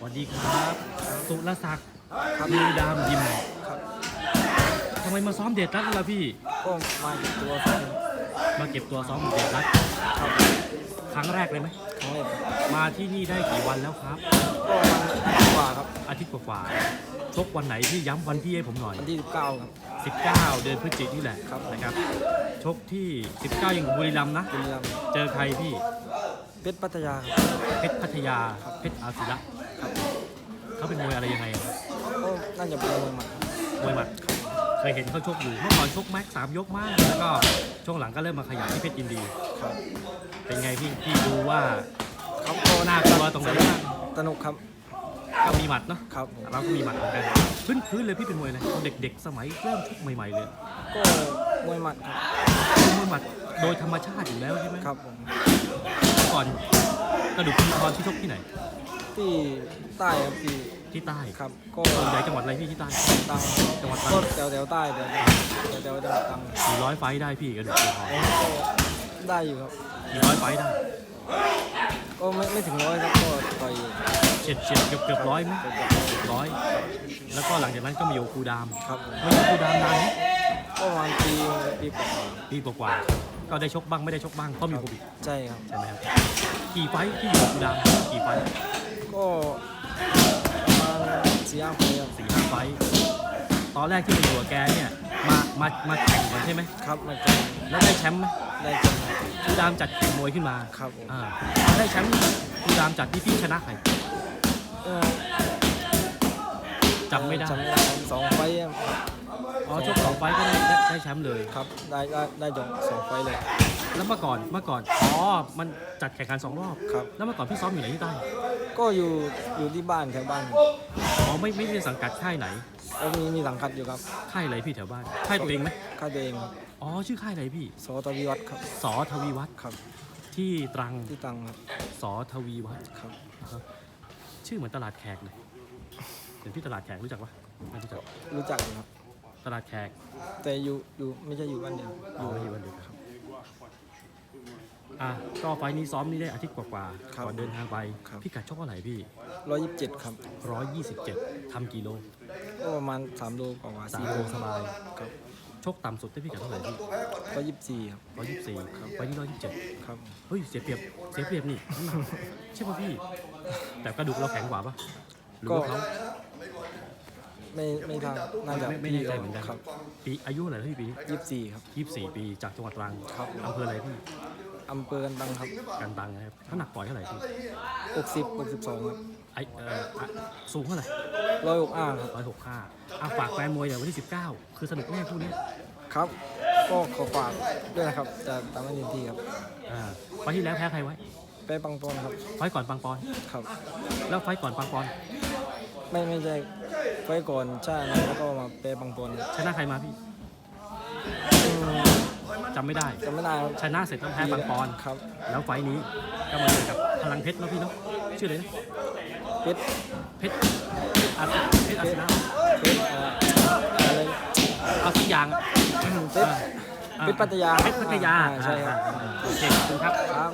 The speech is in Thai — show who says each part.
Speaker 1: สวัสดีครับสุรศักดิ์
Speaker 2: ครับ
Speaker 1: มีดามยิม
Speaker 2: ครับ
Speaker 1: ทำไมมาซ้อมเดชรัตน์ล่ะพี่
Speaker 2: ก็มาจากตัวซ้อม
Speaker 1: มาเก็บตัวซ้อมเดชรัตน์
Speaker 2: ครับ
Speaker 1: ครั้งแรกเลยไหม
Speaker 2: ครั้งแรก
Speaker 1: มาที่นี่ได้กี่วันแล้วครับ
Speaker 2: ก็มันกว่าครับ
Speaker 1: อาทิตย์กว่าๆชกวันไหนพี่ย้ำวันที่ให้ผมหน่อย
Speaker 2: วันที่ 19 ครับ
Speaker 1: 19 เดือนพฤศจิกายนนี่แหละ
Speaker 2: ครับ
Speaker 1: นะครับ ชกที่ 19ยังอยู่บุรีรัมย์นะ
Speaker 2: บุรีรัมย์
Speaker 1: เจอใครพี่
Speaker 2: เพชรพัทยาครับ
Speaker 1: เพชรพัทยาเพชรอาศิระ
Speaker 2: ครับ
Speaker 1: เขาเป็นมวยอะไรยังไงอะครับ
Speaker 2: ก็น่าจะเป็นมวยหมัดครับ
Speaker 1: มวยหมัดเคยเห็นเขาชกอยู่เมื่อก่อนชกแม็กสามยกมากแล้วก็ช่วงหลังก็เริ่มมาขยับที่เพชรยินดี
Speaker 2: ครับ
Speaker 1: เป็นไงพี่พี่ดูว่า
Speaker 2: ครับก็
Speaker 1: น่ากลัวตรงไหนบ้าง
Speaker 2: สนุกครับ
Speaker 1: ก็มีหมัดเนาะ
Speaker 2: ครับผม
Speaker 1: เราก็มีหมัดเหมือนกันพื้นพื้นเลยพี่เป็นมวยอะไรเด็ก ๆ สมัยเริ่มชกใหม่ๆเลย
Speaker 2: ก็มวยหมัดครับ
Speaker 1: เป็นมวยหมัดโดยธรรมชาติอยู่แล้วใช่ไหม
Speaker 2: ครับผม
Speaker 1: เมื่อ ก่อนกระดูกพีทอนที่ชกที่ไหน
Speaker 2: ที่ใต้ครับที่
Speaker 1: ที่ใต้
Speaker 2: ครับก็
Speaker 1: ส่วนใหญ่จังหวัดอะไรพี่ที่ใต้
Speaker 2: ตัง
Speaker 1: จังหวัดตรัง
Speaker 2: ก็แถวแถวๆใต้แถวแถวแถวๆจังหวัดตรัง
Speaker 1: กี่ร้อยไฟต์ได้พี่กระดูกพีทอน
Speaker 2: ก็ได้อยู่ครับ
Speaker 1: กี่ร้อยไฟต์ได้
Speaker 2: ก็ไม่ไม่ถึงร้อยครับก็ต่อย
Speaker 1: เฉียดเฉียดเกือบเกือบร้อยไหม
Speaker 2: เกือบ
Speaker 1: เกือบร้อย แล้วก็หลังจากนั้นก็มาอยู่ครูดาม
Speaker 2: ๆครับผม
Speaker 1: มาอยู่ครูดามนานไหม
Speaker 2: ก็ประมาณปีปีกว่า
Speaker 1: ปีกว่าๆก็ได้ชกบ้างไม่ได้ชกบ้างเพราะมีโควิด
Speaker 2: ใช่ครับ
Speaker 1: ใช่ไหมครับกี่ไฟต์ที่อยู่ครูดามกี่ไฟต์
Speaker 2: ก็ประมาณสี่ห้าปีครับ
Speaker 1: สี่ห้าไฟต์ตอนแรกที่มาอยู่กับแกเนี่ยมามามาแข่งกันใช่ไหม
Speaker 2: ครับมาจาก
Speaker 1: แล้วได้แชมป์ไหม
Speaker 2: ได้จังครับ
Speaker 1: ครูดามจัดแข่งมวยขึ้นมา
Speaker 2: ครับผม
Speaker 1: อ่าได้แชมป์ครูดามจัดที่พี่ชนะใคร
Speaker 2: เออ
Speaker 1: จำไม่ได้
Speaker 2: จำไม่ได้ครับสองไฟล์ครับ
Speaker 1: อ๋อชกสองไฟต์ก็ได้ได้ได้แชมป์เลย
Speaker 2: ครับได้ได้ได้จงสองไฟล์เลย
Speaker 1: แล้วเมื่อก่อนเมื่อก่อนอ๋อมันจัดแข่งขันสองรอบ
Speaker 2: ครับ
Speaker 1: แล้วเมื่อก่อนพี่ซ้อมอยู่ไหนที่ใต้
Speaker 2: ก็อยู่อยู่ที่บ้านแถวบ้าน
Speaker 1: อ๋อไม่ไม่ได้สังกัดค่ายไหน
Speaker 2: ก็มีมีสังกัดอยู่ครับ
Speaker 1: ค่ายอะไรพี่แถวบ้านค่ายตัวเองไหม
Speaker 2: ค่ายตัวเองครับ
Speaker 1: อ๋อชื่อค่ายอะไรพี่
Speaker 2: สอตวิวัฒน์ครับ
Speaker 1: สอทวีวัฒน์
Speaker 2: ครับ
Speaker 1: ที่ตรัง
Speaker 2: ที่ตังครับ
Speaker 1: สอทวีวัฒน์
Speaker 2: ครับ
Speaker 1: นะครับชื่อเหมือนตลาดแขกเลยเห็นพี่ตลาดแขกรู้จักปะไม่รู้จัก
Speaker 2: รู้จักอยู่ครับ
Speaker 1: ตลาดแขก
Speaker 2: แต่อยู่อยู่ไม่ใช่อยู่บ้านเดียว
Speaker 1: อ๋ออยู่วันเดียวกันอะก็ไฟล์นี้ซ้อมนี่ได้อาทิตย์กว่าๆก่อนเดินทางไป พี่กัดชกเท่าไหร่พี่
Speaker 2: ร้อยยี่สิบเจ็ดครับ
Speaker 1: 127ทำกิโล
Speaker 2: ก็ประมาณสามโลกว่าๆ
Speaker 1: สาม
Speaker 2: สี่
Speaker 1: โล
Speaker 2: โล
Speaker 1: สบาย
Speaker 2: ครับ
Speaker 1: ชกต่ำสุดได้พี่กัดเท่าไหร่พี่
Speaker 2: ร้อยยี่สิบสี่ครับ
Speaker 1: 124ครับไฟล์นี้127
Speaker 2: ครับ
Speaker 1: เฮ้ยเสียเปรียบเสียเปรียบนี่น้ำหนักใช่ป่ะพี่ แต่กระดูกเราแข็งกว่าปะหรือว่าเขา
Speaker 2: ไม่ไม่ทางน่าจะ
Speaker 1: ไม่ไม่แน่ใจเหมือนกัน
Speaker 2: ครับ
Speaker 1: ปีอายุเท่าไหร่แล้วพี่ปี
Speaker 2: ยี่สิบสี่ครับ
Speaker 1: ยี่สิบสี่ปีจากจังหวัดตรัง
Speaker 2: ครับ
Speaker 1: อำเภออะไรพี่
Speaker 2: อำเภอกันตังครับ
Speaker 1: กันตังนะครับน้ำหนักปล่อยเท่าไหร่พี่
Speaker 2: หกสิบหกสิบสองครับ
Speaker 1: ไอเอ่ออะสูงเท่าไหร่
Speaker 2: ร้อยหกอ้าครับ
Speaker 1: ร้อยหกห้าอะฝากแฟนมวยอย่างวันที่สิบเก้าคือสนุกแน่คู่นี้
Speaker 2: ครับ ก็ขอฝากด้วยนะครับจะทำให้เต็มที่ครับ
Speaker 1: อ่าไฟล์ที่แล้วแพ้ใครไว้
Speaker 2: ไปปังปอนครับ
Speaker 1: ไฟล์ก่อนปังปอน
Speaker 2: ครับ
Speaker 1: แล้วไฟล์ก่อนปังปอน
Speaker 2: ไม่ไม่ใช่ไฟล์ก่อนชาตินะแล้วก็มาไปปังปอน
Speaker 1: ชนะใครมาพี่
Speaker 2: อืม
Speaker 1: จำไม่ได้
Speaker 2: จำไม่ได้ครับ
Speaker 1: ชนะเสร็จต้องแพ้ปังปอน
Speaker 2: ครับ
Speaker 1: แล้วไฟล์นี้ก็มาเจอกับพลังเพชรเนาะพี่เนาะ ชื่ออะไรนะ
Speaker 2: เพชร
Speaker 1: เพชรอาสเพชรอาสนะ
Speaker 2: เพชรเอ่ออะไร
Speaker 1: เอาสักอย่างอะ
Speaker 2: เพชร
Speaker 1: อ่า
Speaker 2: เพชรพัทยา
Speaker 1: เพชรพัทยา
Speaker 2: อ่าใช่ครับ
Speaker 1: อ่าอ่าโอเคขอบคุณครับ
Speaker 2: ครับ